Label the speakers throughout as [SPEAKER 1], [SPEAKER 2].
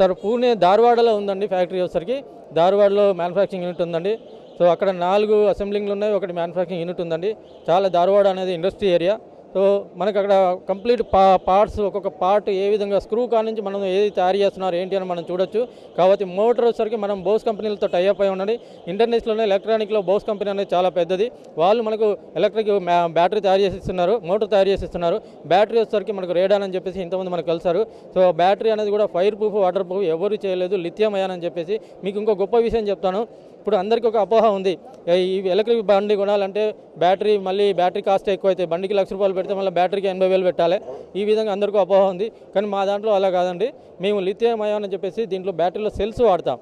[SPEAKER 1] Sir Pune ధార్వాడలో ఉందండి factory వచ్చేసరికి. ధార్వాడలో మ్యానుఫ్యాక్చరింగ్ యూనిట్ ఉందండి. సో అక్కడ నాలుగు అసెంబ్లింగ్లు ఉన్నాయి ఒకటి మ్యానుఫ్యాక్చరింగ్ యూనిట్ ఉందండి. చాలా ధార్వాడ అనేది ఇండస్ట్రీ ఏరియా సో మనకు అక్కడ కంప్లీట్ పా పార్ట్స్ ఒక్కొక్క పార్ట్ ఏ విధంగా స్క్రూ కా నుంచి మనం ఏది తయారు చేస్తున్నారు ఏంటి అని మనం చూడొచ్చు. కాబట్టి మోటార్ వచ్చేసరికి మనం బోస్ కంపెనీలతో టైఅప్ అయి ఉన్నది ఇంటర్నేషనల్లోనే ఎలక్ట్రానిక్లో బోస్ కంపెనీ అనేది చాలా పెద్దది. వాళ్ళు మనకు ఎలక్ట్రిక్ బ్యాటరీ తయారు చేసి ఇస్తున్నారు మోటార్ తయారు చేసి ఇస్తున్నారు బ్యాటరీ వచ్చేసరికి మనకు రేడాన్ అని చెప్పేసి ఇంతమంది మనకు కలిసారు సో బ్యాటరీ అనేది కూడా ఫైర్ ప్రూఫ్ వాటర్ ప్రూఫ్ ఎవరు చేయలేదు లిథియం అయాన్ అని చెప్పేసి మీకు ఇంకో గొప్ప విషయం చెప్తాను. ఇప్పుడు అందరికీ ఒక అపోహ ఉంది. ఈ ఎలక్ట్రిక్ బండి కొనాలంటే బ్యాటరీ మళ్ళీ బ్యాటరీ కాస్ట్ ఎక్కువ అవుతాయి బండికి లక్ష రూపాయలు పెడితే మళ్ళీ బ్యాటరీకి ఎనభై వేలు పెట్టాలి. ఈ విధంగా అందరికీ అపోహ ఉంది. కానీ మా దాంట్లో అలా కాదండి. మేము లిథియం అయాన్ అని చెప్పేసి దీంట్లో బ్యాటరీలో సెల్స్ వాడతాం.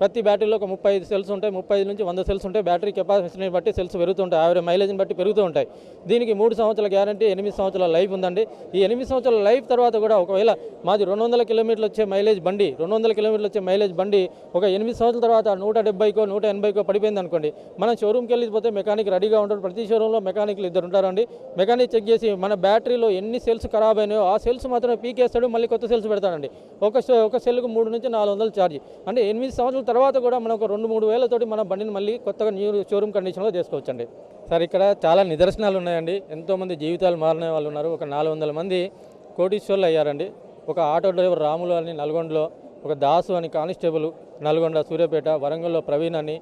[SPEAKER 1] ప్రతి బ్యాటరీలో ఒక ముప్పై ఐదు సెల్స్ ఉంటాయి ముప్పై ఐదు నుంచి వంద సెల్స్ ఉంటాయి. బ్యాటరీ కెపాసిటీని బట్టి సెల్స్ పెరుగుతుంటాయి యావరేజ్ మైలేజ్ని బట్టి పెరుగుతూ ఉంటాయి దీనికి మూడు సంవత్సరాల గ్యారంటీ ఎనిమిది సంవత్సరాల లైఫ్ ఉందండి. ఈ ఎనిమిది సంవత్సరాల లైఫ్ తర్వాత కూడా ఒకవేళ మాది రెండు వందల కిలోమీటర్లు వచ్చే మైలేజ్ బండి రెండు వందల కిలోమీటర్లు వచ్చే మైలేజ్ బండి ఒక ఎనిమిది సంవత్సరాల తర్వాత నూట డెబ్బైకో నూట ఎనభైకో పడిపోయింది అనుకోండి మనం షోరూమ్కి వెళ్ళిపోతే మెకానిక్ రెడీగా ఉంటారు ప్రతి షోరూంలో మెకానిక్లు ఇద్దరు ఉంటారండి. మెకానిక్ చెక్ చేసి మన బ్యాటరీలో ఎన్ని సెల్స్ ఖరాబ్ అయినాయో ఆ సెల్స్ మాత్రమే పీకేస్తాడు మళ్ళీ కొత్త సెల్స్ పెడతాడండి. ఒక సె- ఒక సెల్కు మూడు నుంచి నాలుగు వందలు ఛార్జ్. అంటే ఎనిమిది సంవత్సరాల తర్వాత కూడా మనం ఒక రెండు మూడు వేలతోటి మన బండిని మళ్ళీ కొత్తగా న్యూ షోరూమ్ కండిషన్లో చేసుకోవచ్చండి. సార్ ఇక్కడ చాలా నిదర్శనాలు ఉన్నాయండి. ఎంతోమంది జీవితాలు మారిన వాళ్ళు ఉన్నారు. ఒక నాలుగు వందల మంది కోటీశ్వర్లు అయ్యారండి. ఒక ఆటో డ్రైవర్ రాములు అని నల్గొండలో ఒక దాసు అని కానిస్టేబుల్ నల్గొండ సూర్యాపేట వరంగల్లో ప్రవీణ్ అని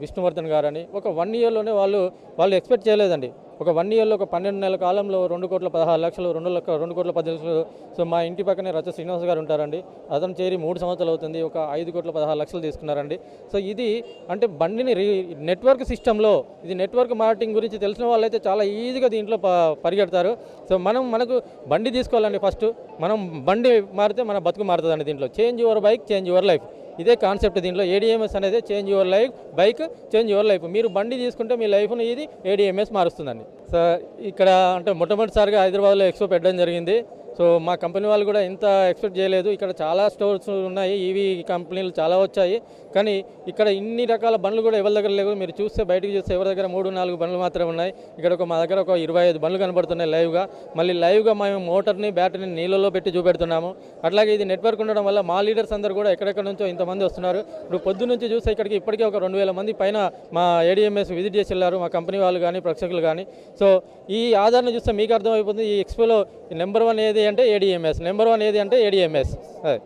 [SPEAKER 1] విష్ణువర్ధన్ గారని ఒక వన్ ఇయర్లోనే వాళ్ళు వాళ్ళు ఎక్స్పెక్ట్ చేయలేదండి. ఒక వన్ ఇయర్లో ఒక పన్నెండు నెలల కాలంలో రెండు కోట్ల పదహారు లక్షలు రెండు లక్ష రెండు కోట్ల పది లక్షలు. సో మా ఇంటి పక్కనే రచ శ్రీనివాస్ గారు ఉంటారండి. అతను చేరి మూడు సంవత్సరాలు అవుతుంది. ఒక ఐదు కోట్ల పదహారు లక్షలు తీసుకున్నారండి. సో ఇది అంటే బండిని రీ నెట్వర్క్ సిస్టంలో ఇది నెట్వర్క్ మార్కెటింగ్ గురించి తెలిసిన వాళ్ళైతే చాలా ఈజీగా దీంట్లో ప పరిగెడతారు. సో మనం మనకు బండి తీసుకోవాలండి ఫస్ట్ మనం బండి మారితే మన బతుకు మారుతుందండి దీంట్లో. Change your bike change your life ఇదే కాన్సెప్ట్ దీంట్లో ఏడిఎంఎస్ అనేది change your life bike change your life మీరు బండి తీసుకుంటే మీ లైఫ్ను ఇది ఏడిఎంఎస్ మారుస్తుందండి. సార్ ఇక్కడ అంటే మొట్టమొదటిసారిగా హైదరాబాద్లో ఎక్స్పో పెట్టడం జరిగింది. సో మా కంపెనీ వాళ్ళు కూడా ఇంత ఎక్స్పెక్ట్ చేయలేదు. ఇక్కడ చాలా స్టోర్స్ ఉన్నాయి ఈవీ కంపెనీలు చాలా వచ్చాయి. కానీ ఇక్కడ ఇన్ని రకాల బండ్లు కూడా ఎవరి దగ్గర లేవు. మీరు చూస్తే బయటకు చూస్తే ఎవరి దగ్గర మూడు నాలుగు బండ్లు మాత్రమే ఉన్నాయి. ఇక్కడ ఒక మా దగ్గర ఒక ఇరవై ఐదు బండ్లు కనబడుతున్నాయి లైవ్గా. మళ్ళీ లైవ్గా మేము మోటార్ని బ్యాటరీని నీళ్ళలో పెట్టి చూపెడుతున్నాము. అట్లాగే ఇది నెట్వర్క్ ఉండడం వల్ల మా లీడర్స్ అందరూ కూడా ఎక్కడెక్కడ నుంచో ఇంతమంది వస్తున్నారు. ఇప్పుడు పొద్దు నుంచి చూస్తే ఇక్కడికి ఇప్పటికే ఒక రెండు వేల మంది పైన మా ఏడిఎంఎస్ విజిట్ చేసి వెళ్ళారు. మా కంపెనీ వాళ్ళు కానీ ప్రేక్షకులు కానీ. సో ఈ ఆధారణ చూస్తే మీకు అర్థమైపోతుంది. ఈ ఎక్స్పోలో నెంబర్ వన్ ఏది అంటే ఏడిఎంఎస్ నెంబర్ వన్ ఏది అంటే ఏడిఎంఎస్ అదే.